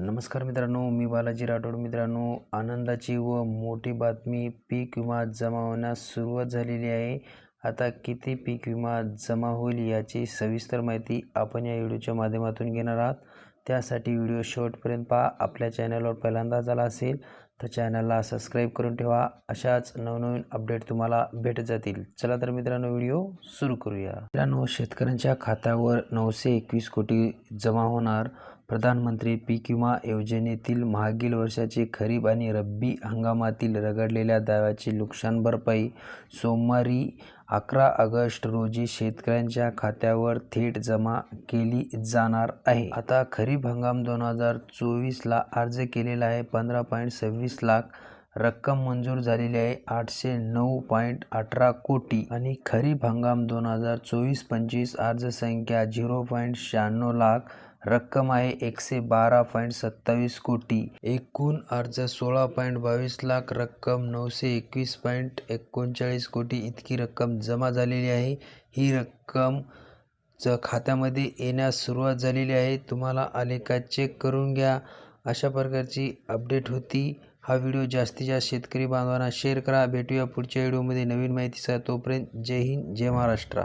नमस्कार मित्रांनो मी बालाजी राठोड मित्रांनो. आनंदाची व मोठी बातमी पीक विमा जमा होण्यास सुरुवात झालेली आहे. आता किती पीक विमा जमा होईल याची सविस्तर माहिती आपण या व्हिडिओच्या माध्यमातून घेणार आहात. त्यासाठी व्हिडिओ शेवटपर्यंत पहा. आपल्या चॅनलवर पहिल्यांदा झाला असेल तर चॅनलला सबस्क्राईब करून ठेवा. अशाच नवनवीन अपडेट तुम्हाला भेट जातील. चला तर मित्रांनो व्हिडिओ सुरू करूया. मित्रांनो शेतकऱ्यांच्या खात्यावर नऊशे एकवीस कोटी जमा होणार. प्रधानमंत्री पीक विमा योजनेतील मागील वर्षाचे खरीप आणि रब्बी हंगामातील रगडलेल्या दाव्याची नुकसान भरपाई सोमवारी अकरा ऑगस्ट रोजी शेतकऱ्यांच्या खात्यावर थेट जमा केली जाणार आहे. आता खरीप हंगाम दोन हजार चोवीसला अर्ज केलेला आहे. पंधरा पॉईंट सव्वीस लाख रक्कम मंजूर झालेली आहे. आठशे नऊ पॉईंट अठरा कोटी आणि खरीप हंगाम दोन हजार चोवीस पंचवीस अर्ज संख्या झिरो पॉईंट शहाण्णव लाख रक्कम आहे. एकशे बारा पॉईंट सत्तावीस कोटी. एकूण अर्ज सोळा पॉईंट बावीस लाख रक्कम नऊशे एकवीस पॉईंट एकोणचाळीस कोटी इतकी रक्कम जमा झालेली आहे. ही रक्कम ज खात्यामध्ये येण्यास सुरुवात झालेली आहे. तुम्हाला आले का चेक करून घ्या. अशा प्रकारची अपडेट होती. हा व्हिडिओ जास्तीत जास्त शेतकरी बांधवांना शेअर करा. भेटूया पुढच्या व्हिडिओमध्ये नवीन माहितीसह तोपर्यंत जय हिंद जय महाराष्ट्र.